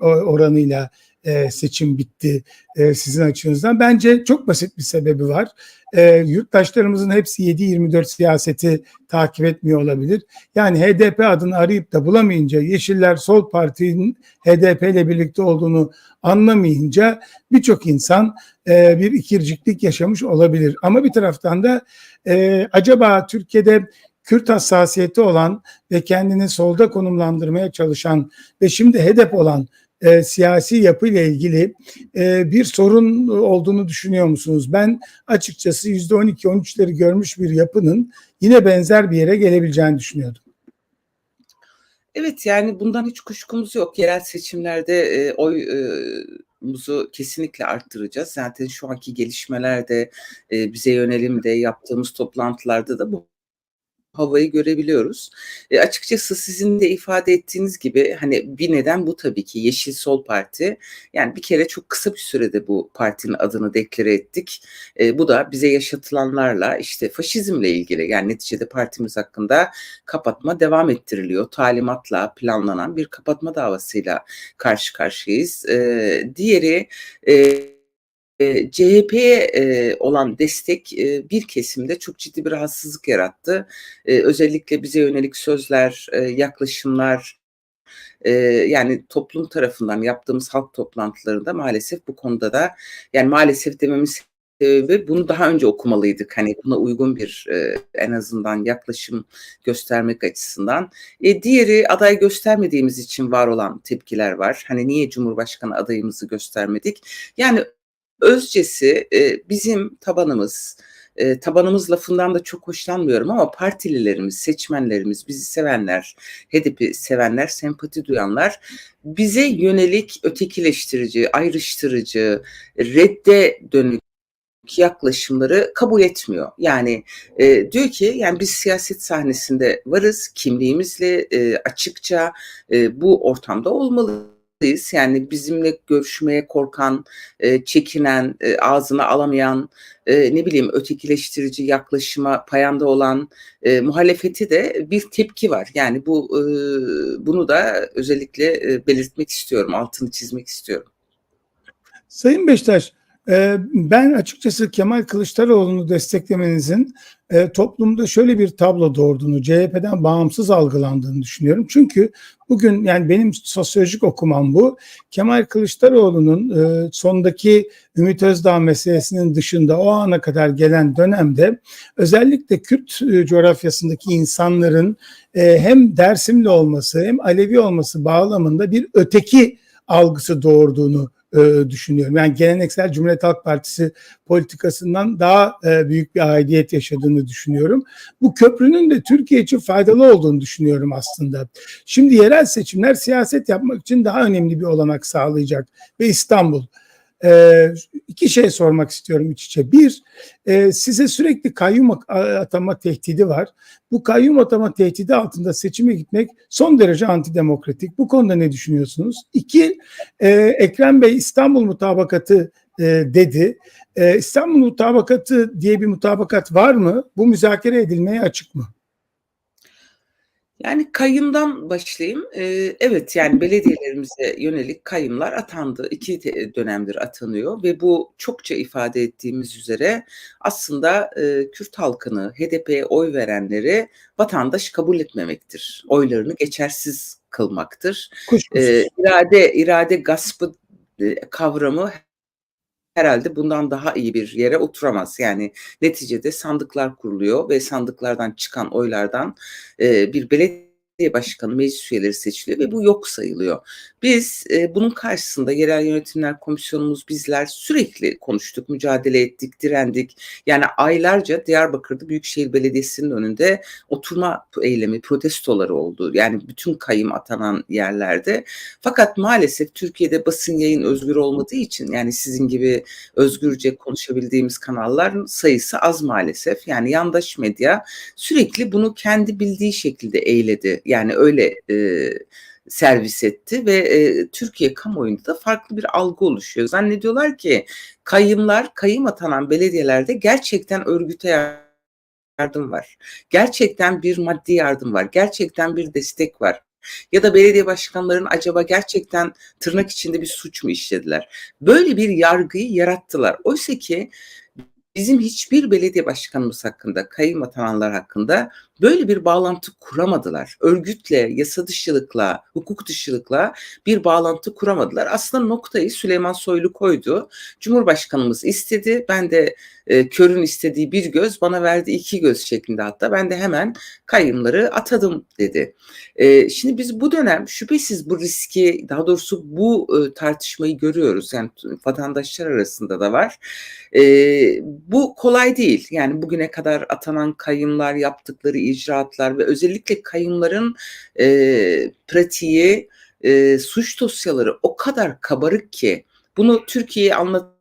oranıyla e, seçim bitti e, sizin açınızdan. Bence çok basit bir sebebi var. E, yurttaşlarımızın hepsi 7-24 siyaseti takip etmiyor olabilir. Yani HDP adını arayıp da bulamayınca Yeşiller Sol Parti'nin HDP ile birlikte olduğunu anlamayınca birçok insan e, bir ikirciklik yaşamış olabilir. Ama bir taraftan da e, acaba Türkiye'de Kürt hassasiyeti olan ve kendini solda konumlandırmaya çalışan ve şimdi hedef olan e, siyasi yapı ile ilgili e, bir sorun olduğunu düşünüyor musunuz? Ben açıkçası yüzde 12-13'leri görmüş bir yapının yine benzer bir yere gelebileceğini düşünüyordum. Evet yani bundan hiç kuşkumuz yok. Yerel seçimlerde e, oy e, muzu kesinlikle arttıracağız. Zaten şu anki gelişmelerde e, bize yönelimde yaptığımız toplantılarda da bu havayı görebiliyoruz. E, açıkçası sizin de ifade ettiğiniz gibi hani bir neden bu tabii ki Yeşil Sol Parti. Yani bir kere çok kısa bir sürede bu partinin adını deklare ettik. E, bu da bize yaşatılanlarla işte faşizmle ilgili yani neticede partimiz hakkında kapatma devam ettiriliyor. Talimatla planlanan bir kapatma davasıyla karşı karşıyayız. E, diğeri e, CHP'ye olan destek bir kesimde çok ciddi bir rahatsızlık yarattı. Özellikle bize yönelik sözler, yaklaşımlar, yani toplum tarafından yaptığımız halk toplantılarında maalesef bu konuda da yani maalesef dememiz ve bunu daha önce okumalıydık. Hani buna uygun bir en azından yaklaşım göstermek açısından. E, diğeri aday göstermediğimiz için var olan tepkiler var. Hani niye Cumhurbaşkanı adayımızı göstermedik? Yani özcesi e, bizim tabanımız, e, tabanımız lafından da çok hoşlanmıyorum ama partililerimiz, seçmenlerimiz, bizi sevenler, HDP sevenler, sempati duyanlar bize yönelik ötekileştirici, ayrıştırıcı, redde dönük yaklaşımları kabul etmiyor. Yani e, diyor ki yani biz siyaset sahnesinde varız, kimliğimizle e, açıkça e, bu ortamda olmalı yani bizimle görüşmeye korkan, e, çekinen, e, ağzına alamayan, e, ne bileyim ötekileştirici yaklaşıma payanda olan muhalefeti de bir tepki var. Yani bu bunu da özellikle belirtmek istiyorum, altını çizmek istiyorum. Sayın Beştaş, ben açıkçası Kemal Kılıçdaroğlu'nu desteklemenizin e, toplumda şöyle bir tablo doğurduğunu, CHP'den bağımsız algılandığını düşünüyorum. Çünkü bugün yani benim sosyolojik okumam bu. Kemal Kılıçdaroğlu'nun e, sondaki Ümit Özdağ meselesinin dışında o ana kadar gelen dönemde özellikle Kürt e, coğrafyasındaki insanların hem Dersimli olması hem Alevi olması bağlamında bir öteki algısı doğurduğunu e, düşünüyorum. Yani geleneksel Cumhuriyet Halk Partisi politikasından daha e, büyük bir aidiyet yaşadığını düşünüyorum. Bu köprünün de Türkiye için faydalı olduğunu düşünüyorum aslında. Şimdi yerel seçimler siyaset yapmak için daha önemli bir olanak sağlayacak ve İstanbul e, iki şey sormak istiyorum iç içe. Bir, e, size sürekli kayyum atama tehdidi var. Bu kayyum atama tehdidi altında seçime gitmek son derece antidemokratik. Bu konuda ne düşünüyorsunuz? İki, e, Ekrem Bey İstanbul mutabakatı e, dedi. E, İstanbul mutabakatı diye bir mutabakat var mı? Bu müzakere edilmeye açık mı? Yani kayımdan başlayayım. Ee, evet yani belediyelerimize yönelik kayımlar atandı. İki dönemdir atanıyor ve bu çokça ifade ettiğimiz üzere aslında e, Kürt halkını, HDP'ye oy verenleri vatandaş kabul etmemektir. Oylarını geçersiz kılmaktır. Ee, irade, irade gaspı kavramı herhalde bundan daha iyi bir yere oturamaz. Yani neticede sandıklar kuruluyor ve sandıklardan çıkan oylardan e, bir belediye belediye başkanı, meclis üyeleri seçiliyor ve bu yok sayılıyor. Biz e, bunun karşısında yerel yönetimler komisyonumuz bizler sürekli konuştuk, mücadele ettik, direndik. Yani aylarca Diyarbakır'da Büyükşehir Belediyesi'nin önünde oturma eylemi, protestoları oldu. Yani bütün kayım atanan yerlerde. Fakat maalesef Türkiye'de basın yayın özgür olmadığı için yani sizin gibi özgürce konuşabildiğimiz kanalların sayısı az maalesef. Yani yandaş medya sürekli bunu kendi bildiği şekilde eyledi. Yani öyle e, servis etti ve e, Türkiye kamuoyunda da farklı bir algı oluşuyor. Zannediyorlar ki kayımlar, kayım atanan belediyelerde gerçekten örgüte yardım var. Gerçekten bir maddi yardım var. Gerçekten bir destek var. Ya da belediye başkanlarının acaba gerçekten tırnak içinde bir suç mu işlediler? Böyle bir yargıyı yarattılar. Oysa ki bizim hiçbir belediye başkanımız hakkında, kayım atananlar hakkında böyle bir bağlantı kuramadılar. Örgütle, yasa dışılıkla, hukuk dışılıkla bir bağlantı kuramadılar. Aslında noktayı Süleyman Soylu koydu. Cumhurbaşkanımız istedi. Ben de e, körün istediği bir göz bana verdi iki göz şeklinde hatta. Ben de hemen kayyımları atadım dedi. E, şimdi biz bu dönem şüphesiz bu riski daha doğrusu bu e, tartışmayı görüyoruz. Yani vatandaşlar arasında da var. E, bu kolay değil. Yani bugüne kadar atanan kayımlar, yaptıkları icraatlar ve özellikle kayımların e, pratiği, e, suç dosyaları o kadar kabarık ki bunu Türkiye'ye anlat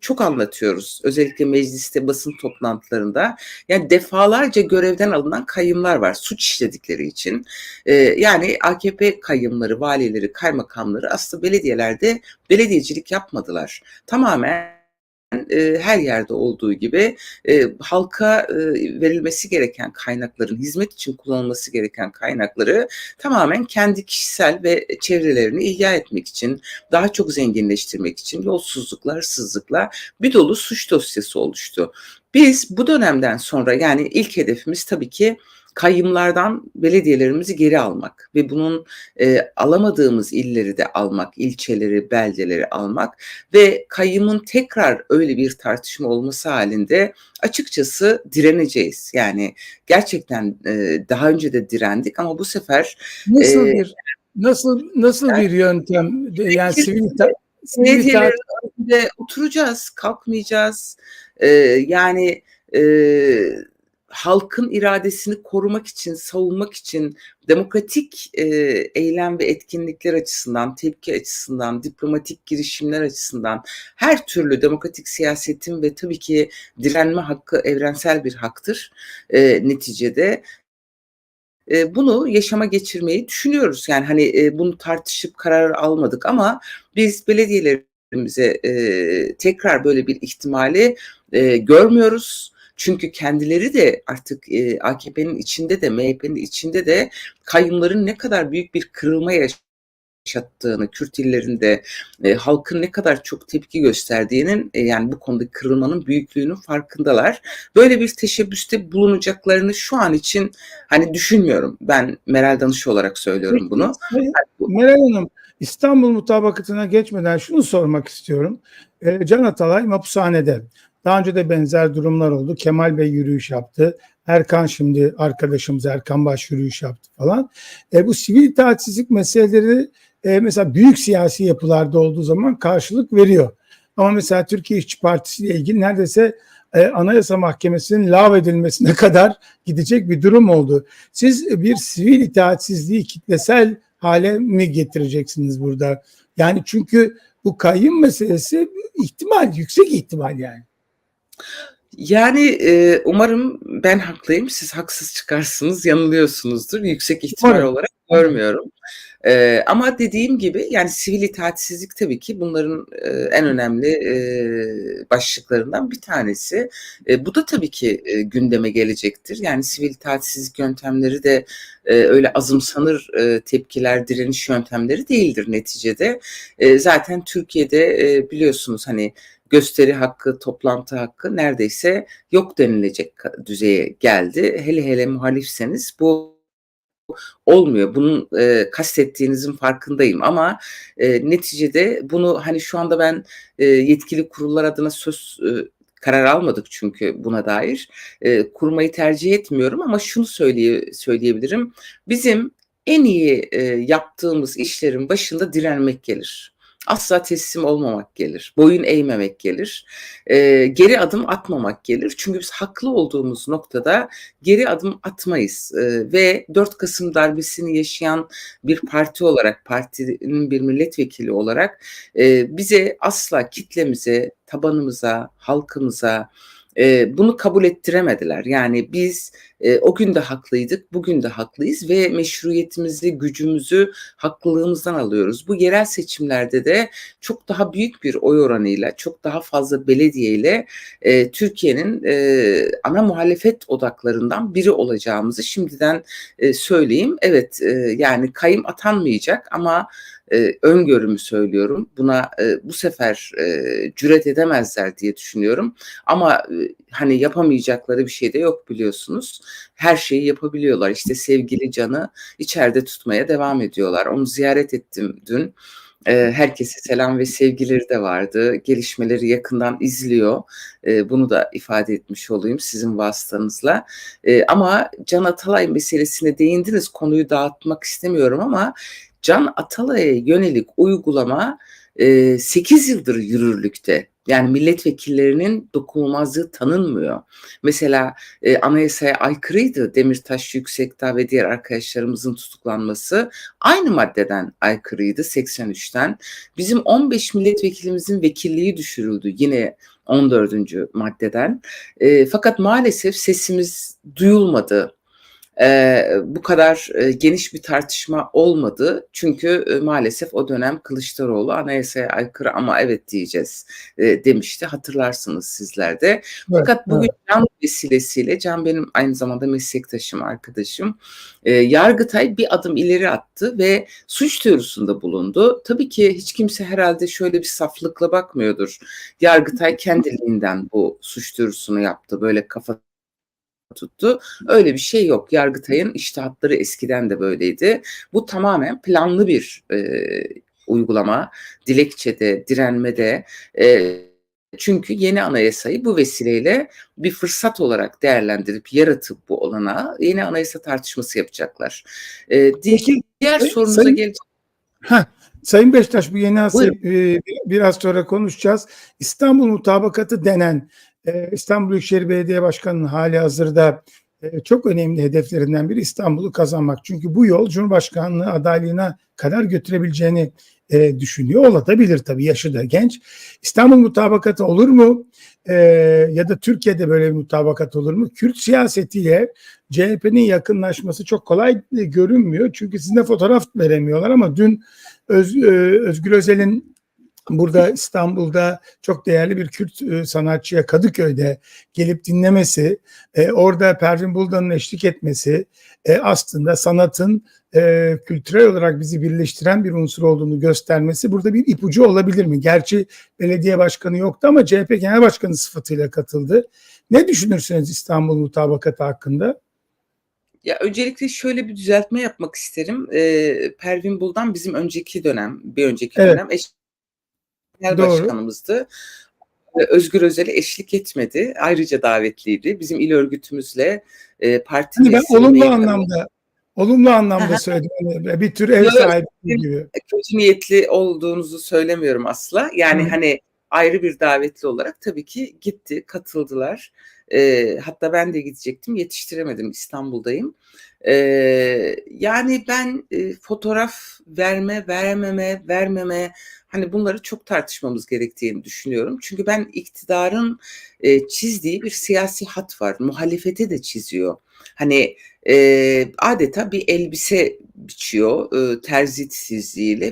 çok anlatıyoruz. Özellikle mecliste basın toplantılarında. Yani defalarca görevden alınan kayımlar var suç işledikleri için. Ee, yani AKP kayımları, valileri, kaymakamları aslında belediyelerde belediyecilik yapmadılar. Tamamen e, her yerde olduğu gibi e, halka e, verilmesi gereken kaynakların, hizmet için kullanılması gereken kaynakları tamamen kendi kişisel ve çevrelerini ihya etmek için, daha çok zenginleştirmek için yolsuzlukla, hırsızlıkla bir dolu suç dosyası oluştu. Biz bu dönemden sonra yani ilk hedefimiz tabii ki kayyımlardan belediyelerimizi geri almak ve bunun e, alamadığımız illeri de almak, ilçeleri, beldeleri almak ve kayyımın tekrar öyle bir tartışma olması halinde açıkçası direneceğiz. Yani gerçekten e, daha önce de direndik ama bu sefer Nasıl e, bir nasıl nasıl yani, bir yöntem yani sivil belediyelerin önünde oturacağız, kalkmayacağız. E, yani e, halkın iradesini korumak için, savunmak için demokratik e, eylem ve etkinlikler açısından, tepki açısından, diplomatik girişimler açısından her türlü demokratik siyasetin ve tabii ki direnme hakkı evrensel bir haktır e, neticede. E, bunu yaşama geçirmeyi düşünüyoruz. Yani hani e, bunu tartışıp karar almadık ama biz belediyelerimize e, tekrar böyle bir ihtimali görmüyoruz çünkü kendileri de artık e, AKP'nin içinde de MHP'nin içinde de kayyumların ne kadar büyük bir kırılma yaşattığını, Kürt illerinde e, halkın ne kadar çok tepki gösterdiğinin e, yani bu konuda kırılmanın büyüklüğünün farkındalar. Böyle bir teşebbüste bulunacaklarını şu an için hani düşünmüyorum. Ben Meral Danış olarak söylüyorum bunu. Meral Hanım İstanbul mutabakatına geçmeden şunu sormak istiyorum. E, Can Atalay mapushanede. Daha önce de benzer durumlar oldu. Kemal Bey yürüyüş yaptı. Erkan şimdi arkadaşımız Erkan Baş yürüyüş yaptı falan. E, bu sivil itaatsizlik meseleleri e, mesela büyük siyasi yapılarda olduğu zaman karşılık veriyor. Ama mesela Türkiye İşçi Partisi ile ilgili neredeyse e, Anayasa Mahkemesi'nin lav edilmesine kadar gidecek bir durum oldu. Siz bir sivil itaatsizliği kitlesel hale mi getireceksiniz burada? Yani çünkü bu kayyum meselesi ihtimal, yüksek ihtimal yani. Yani e, umarım ben haklıyım, siz haksız çıkarsınız, yanılıyorsunuzdur. Yüksek ihtimal Umarım. olarak görmüyorum. E, ama dediğim gibi yani sivil itaatsizlik tabii ki bunların e, en önemli e, başlıklarından bir tanesi. E, bu da tabii ki e, gündeme gelecektir. Yani sivil itaatsizlik yöntemleri de e, öyle azımsanır e, tepkiler, direniş yöntemleri değildir neticede. E, zaten Türkiye'de e, biliyorsunuz hani gösteri hakkı, toplantı hakkı neredeyse yok denilecek düzeye geldi. Hele hele muhalifseniz bu olmuyor. Bunun e, kastettiğinizin farkındayım ama e, neticede bunu hani şu anda ben e, yetkili kurullar adına söz e, karar almadık çünkü buna dair e, kurmayı tercih etmiyorum ama şunu söyleye, söyleyebilirim. Bizim en iyi e, yaptığımız işlerin başında direnmek gelir asla teslim olmamak gelir. Boyun eğmemek gelir. E, geri adım atmamak gelir. Çünkü biz haklı olduğumuz noktada geri adım atmayız. E, ve 4 Kasım darbesini yaşayan bir parti olarak, partinin bir milletvekili olarak e, bize asla kitlemize, tabanımıza, halkımıza, Eee, bunu kabul ettiremediler. Yani biz, eee, o gün de haklıydık, bugün de haklıyız ve meşruiyetimizi, gücümüzü haklılığımızdan alıyoruz. Bu yerel seçimlerde de çok daha büyük bir oy oranıyla, çok daha fazla belediyeyle, eee, Türkiye'nin, eee, ana muhalefet odaklarından biri olacağımızı şimdiden, eee, söyleyeyim. Evet, eee, yani kayım atanmayacak ama, eee, öngörümü söylüyorum. Buna, eee, bu sefer, eee, cüret edemezler diye düşünüyorum ama, ııı, hani, yapamayacakları bir şey de yok biliyorsunuz. Her şeyi yapabiliyorlar. İşte sevgili Can'ı içeride tutmaya devam ediyorlar. Onu ziyaret ettim dün. Eee, herkese selam ve sevgileri de vardı. Gelişmeleri yakından izliyor. Eee, bunu da ifade etmiş olayım sizin vasıtanızla. Eee, ama Can Atalay meselesine değindiniz. Konuyu dağıtmak istemiyorum ama Can Atalay'a yönelik uygulama, eee, 8 yıldır yürürlükte. Yani milletvekillerinin dokunulmazlığı tanınmıyor. Mesela, eee, anayasaya aykırıydı Demirtaş, Yüksekdağ ve diğer arkadaşlarımızın tutuklanması. Aynı maddeden aykırıydı 83'ten. Bizim 15 milletvekilimizin vekilliği düşürüldü yine 14. maddeden. Eee, fakat maalesef sesimiz duyulmadı. Eee, bu kadar, eee, geniş bir tartışma olmadı. Çünkü, eee, maalesef o dönem Kılıçdaroğlu anayasaya aykırı ama evet diyeceğiz, eee, demişti. Hatırlarsınız sizler de. Evet, Fakat bugün evet. Can vesilesiyle, Can benim aynı zamanda meslektaşım, arkadaşım. Eee, Yargıtay bir adım ileri attı ve suç duyurusunda bulundu. Tabii ki hiç kimse herhâlde şöyle bir saflıkla bakmıyordur. Yargıtay kendiliğinden bu suç duyurusunu yaptı. Böyle kafa tuttu. Öyle bir şey yok. Yargıtay'ın içtihatları eskiden de böyleydi. Bu tamamen planlı bir, eee, uygulama. Dilekçede, direnmede. Eee, çünkü yeni anayasayı bu vesileyle bir fırsat olarak değerlendirip, yaratıp bu olanağı yeni anayasa tartışması yapacaklar. Di Peki, diğer sayın sorunuza sayın gelecek Heh, Sayın Beştaş bu yeni Buyurun. eee, biraz sonra konuşacağız. İstanbul Mutabakatı denen, İstanbul Büyükşehir Belediye Başkanı'nın hâlihazırda, eee, çok önemli hedeflerinden biri İstanbul'u kazanmak. Çünkü bu yol Cumhurbaşkanlığı adaylığına kadar götürebileceğini, eee, düşünüyor. Olabilir tabii, yaşı da genç. İstanbul Mutabakatı olur mu? Eee, ya da Türkiye'de böyle bir mutabakat olur mu? Kürt siyasetiyle CHP'nin yakınlaşması çok kolay, görünmüyor. Çünkü sizinle fotoğraf veremiyorlar ama dün Özgür Özel'in burada İstanbul'da çok değerli bir Kürt, eee, sanatçıya Kadıköy'de gelip dinlemesi, eee, orada Pervin Buldan'ın eşlik etmesi, eee, aslında sanatın, kültürel olarak bizi birleştiren bir unsur olduğunu göstermesi burada bir ipucu olabilir mi? Gerçi belediye başkanı yoktu ama CHP genel başkanı sıfatıyla katıldı. Ne düşünürsünüz İstanbul Mutabakatı hakkında? Ya, öncelikle şöyle bir düzeltme yapmak isterim. Eee, Pervin Buldan bizim önceki dönem, bir önceki Evet. dönem eş genel Doğru. başkanımızdı. Özgür Özel'e eşlik etmedi. Ayrıca davetliydi. Bizim il örgütümüzle, eee, parti Hani ben olumlu anlamda olumlu anlamda söyledim. Bir tür ev sizin gibi. kötü niyetli olduğunuzu söylemiyorum asla. Yani, Hı. hani, ayrı bir davetli olarak tabii ki gitti, katıldılar. Eee, hatta ben de gidecektim, yetiştiremedim, İstanbul'dayım. Eee, yani ben, eee, fotoğraf verme, vermeme, vermeme, hani, bunları çok tartışmamız gerektiğini düşünüyorum. Çünkü ben iktidarın, eee, çizdiği bir siyasi hat var. Muhalefete de çiziyor. Hani, eee, adeta bir elbise biçiyor, ııı, terzi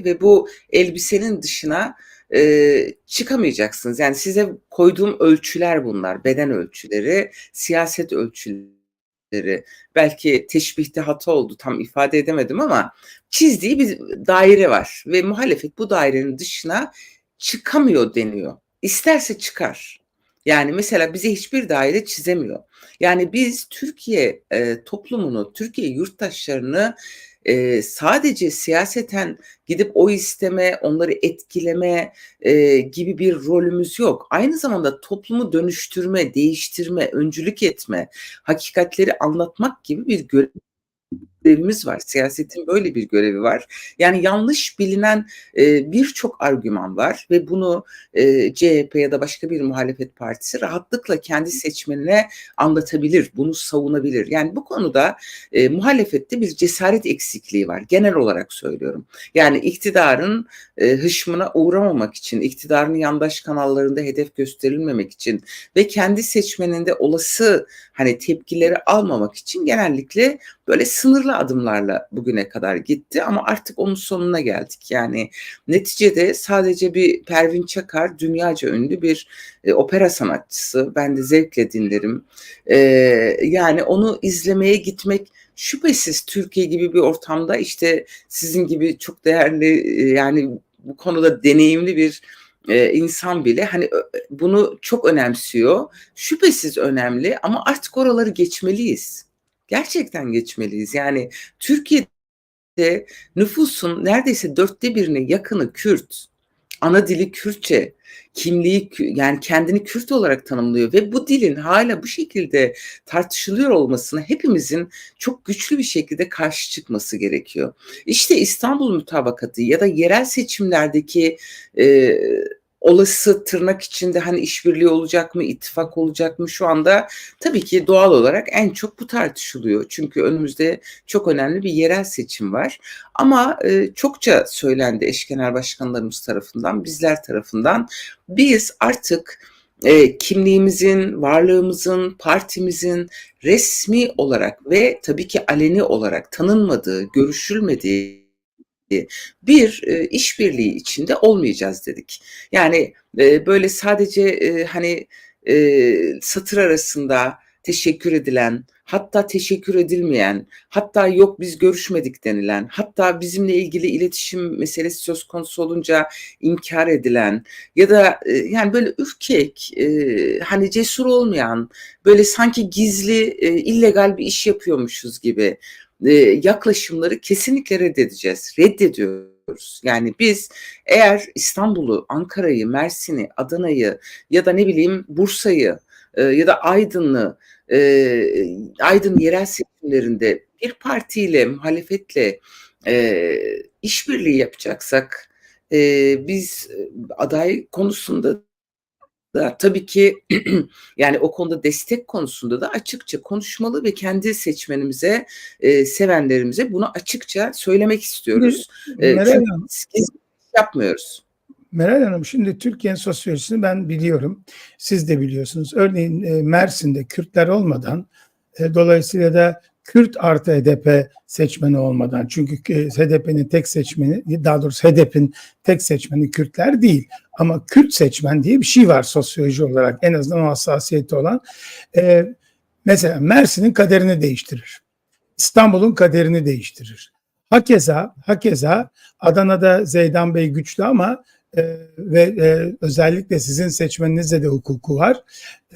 ve bu elbisenin dışına, eee, çıkamayacaksınız. Yani size koyduğum ölçüler bunlar. Beden ölçüleri, siyaset ölçüleri. Belki teşbihte hata oldu, tam ifade edemedim ama çizdiği bir daire var ve muhalefet bu dairenin dışına çıkamıyor deniyor. İsterse çıkar. Yani mesela bize hiçbir daire çizemiyor. Yani biz Türkiye, eee, toplumunu, Türkiye yurttaşlarını, eee, sadece siyaseten gidip oy isteme, onları etkileme, eee, gibi bir rolümüz yok. Aynı zamanda toplumu dönüştürme, değiştirme, öncülük etme, hakikatleri anlatmak gibi bir görevimiz var. Siyasetin böyle bir görevi var. Yani yanlış bilinen e, birçok argüman var ve bunu e, CHP ya da başka bir muhalefet partisi rahatlıkla kendi seçmenine anlatabilir, bunu savunabilir. Yani bu konuda e, muhalefette bir cesaret eksikliği var. Genel olarak söylüyorum. Yani iktidarın e, hışmına uğramamak için, iktidarın yandaş kanallarında hedef gösterilmemek için ve kendi seçmeninde olası hani tepkileri almamak için genellikle böyle sınırlı adımlarla bugüne kadar gitti ama artık onun sonuna geldik. Yani neticede sadece bir Pervin Çakar dünyaca ünlü bir e, opera sanatçısı. Ben de zevkle dinlerim. E, yani onu izlemeye gitmek şüphesiz Türkiye gibi bir ortamda işte sizin gibi çok değerli e, yani bu konuda deneyimli bir e, insan bile hani bunu çok önemsiyor. Şüphesiz önemli ama artık oraları geçmeliyiz. Gerçekten geçmeliyiz. Yani Türkiye'de nüfusun neredeyse dörtte birine yakını Kürt. Ana dili Kürtçe, kimliği yani kendini Kürt olarak tanımlıyor ve bu dilin hala bu şekilde tartışılıyor olmasına hepimizin çok güçlü bir şekilde karşı çıkması gerekiyor. İşte İstanbul Mutabakatı ya da yerel seçimlerdeki e, olası tırnak içinde hani işbirliği olacak mı, ittifak olacak mı şu anda tabii ki doğal olarak en çok bu tartışılıyor. Çünkü önümüzde çok önemli bir yerel seçim var. Ama e, çokça söylendi eş genel başkanlarımız tarafından, bizler tarafından. Biz artık e, kimliğimizin, varlığımızın, partimizin resmi olarak ve tabii ki aleni olarak tanınmadığı, görüşülmediği bir e, işbirliği içinde olmayacağız dedik. Yani e, böyle sadece e, hani e, satır arasında teşekkür edilen, hatta teşekkür edilmeyen, hatta yok biz görüşmedik denilen, hatta bizimle ilgili iletişim meselesi söz konusu olunca inkar edilen ya da e, yani böyle ürkek, e, hani cesur olmayan, böyle sanki gizli, e, illegal bir iş yapıyormuşuz gibi e, yaklaşımları kesinlikle reddedeceğiz. Reddediyoruz. Yani biz eğer İstanbul'u, Ankara'yı, Mersin'i, Adana'yı ya da ne bileyim Bursa'yı e, ya da Aydın'ı e, Aydın yerel seçimlerinde bir partiyle, muhalefetle işbirliği yapacaksak biz aday konusunda da tabii ki yani o konuda destek konusunda da açıkça konuşmalı ve kendi seçmenimize, e, sevenlerimize bunu açıkça söylemek istiyoruz. E, çünkü yapmıyoruz. Meral Hanım şimdi Türkiye'nin sosyolojisini ben biliyorum. Siz de biliyorsunuz. Örneğin e, Mersin'de Kürtler olmadan e, dolayısıyla da Kürt artı HDP seçmeni olmadan çünkü e, HDP'nin tek seçmeni daha doğrusu HDP'nin tek seçmeni Kürtler değil ama Kürt seçmen diye bir şey var sosyoloji olarak en azından o hassasiyeti olan. E, mesela Mersin'in kaderini değiştirir. İstanbul'un kaderini değiştirir. Hakeza, hakeza Adana'da Zeydan Bey güçlü ama e, ve e, özellikle sizin seçmeninizde de hukuku var.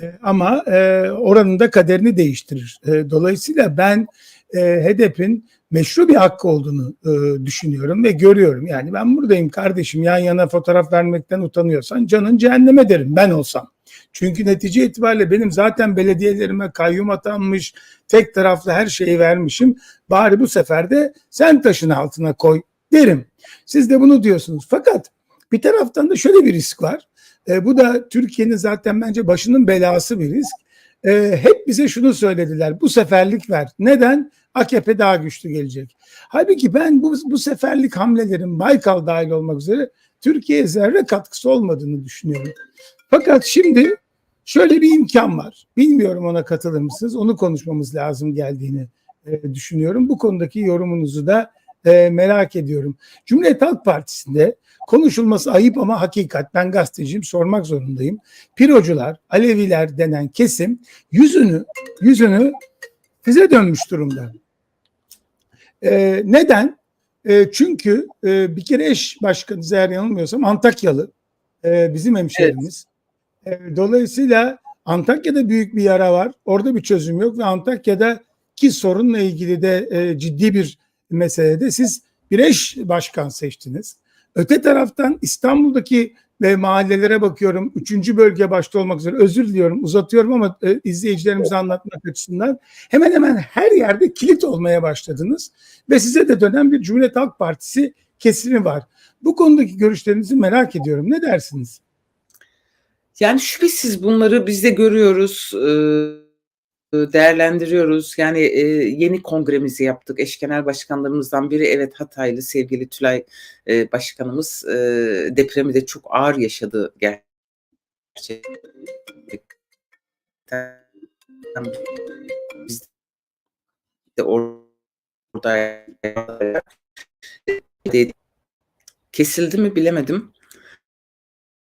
E, ama e, oranın da kaderini değiştirir. E, dolayısıyla ben e, HDP'in meşru bir hakkı olduğunu e, düşünüyorum ve görüyorum. Yani ben buradayım kardeşim yan yana fotoğraf vermekten utanıyorsan canın cehenneme derim ben olsam. Çünkü netice itibariyle benim zaten belediyelerime kayyum atanmış, tek taraflı her şeyi vermişim. Bari bu sefer de sen taşın altına koy derim. Siz de bunu diyorsunuz. Fakat bir taraftan da şöyle bir risk var. E, bu da Türkiye'nin zaten bence başının belası bir risk. E, hep bize şunu söylediler. Bu seferlik ver. Neden? AKP daha güçlü gelecek. Halbuki ben bu, bu seferlik hamlelerin Baykal dahil olmak üzere Türkiye'ye zerre katkısı olmadığını düşünüyorum. Fakat şimdi şöyle bir imkan var. Bilmiyorum ona katılır mısınız? Onu konuşmamız lazım geldiğini e, düşünüyorum. Bu konudaki yorumunuzu da e, merak ediyorum. Cumhuriyet Halk Partisi'nde konuşulması ayıp ama hakikat. Ben gazeteciyim sormak zorundayım. Pirocular, Aleviler denen kesim yüzünü yüzünü bize dönmüş durumda. E, neden? E, çünkü e, bir kere eş başkanı eğer yanılmıyorsam Antakyalı e, bizim hemşehrimiz. E, dolayısıyla Antakya'da büyük bir yara var. Orada bir çözüm yok ve Antakya'daki sorunla ilgili de e, ciddi bir meselede siz bir eş başkan seçtiniz. Öte taraftan İstanbul'daki ve mahallelere bakıyorum. Üçüncü bölge başta olmak üzere özür diliyorum uzatıyorum ama e, izleyicilerimize anlatmak açısından hemen hemen her yerde kilit olmaya başladınız ve size de dönen bir Cumhuriyet Halk Partisi kesimi var. Bu konudaki görüşlerinizi merak ediyorum. Ne dersiniz? Yani şüphesiz bunları biz de görüyoruz, eee, değerlendiriyoruz. Yani eee, yeni kongremizi yaptık. Eş genel başkanlarımızdan biri evet Hataylı sevgili Tülay eee, başkanımız eee, depremi de çok ağır yaşadı gerçekten. Biz de orada kesildi mi bilemedim.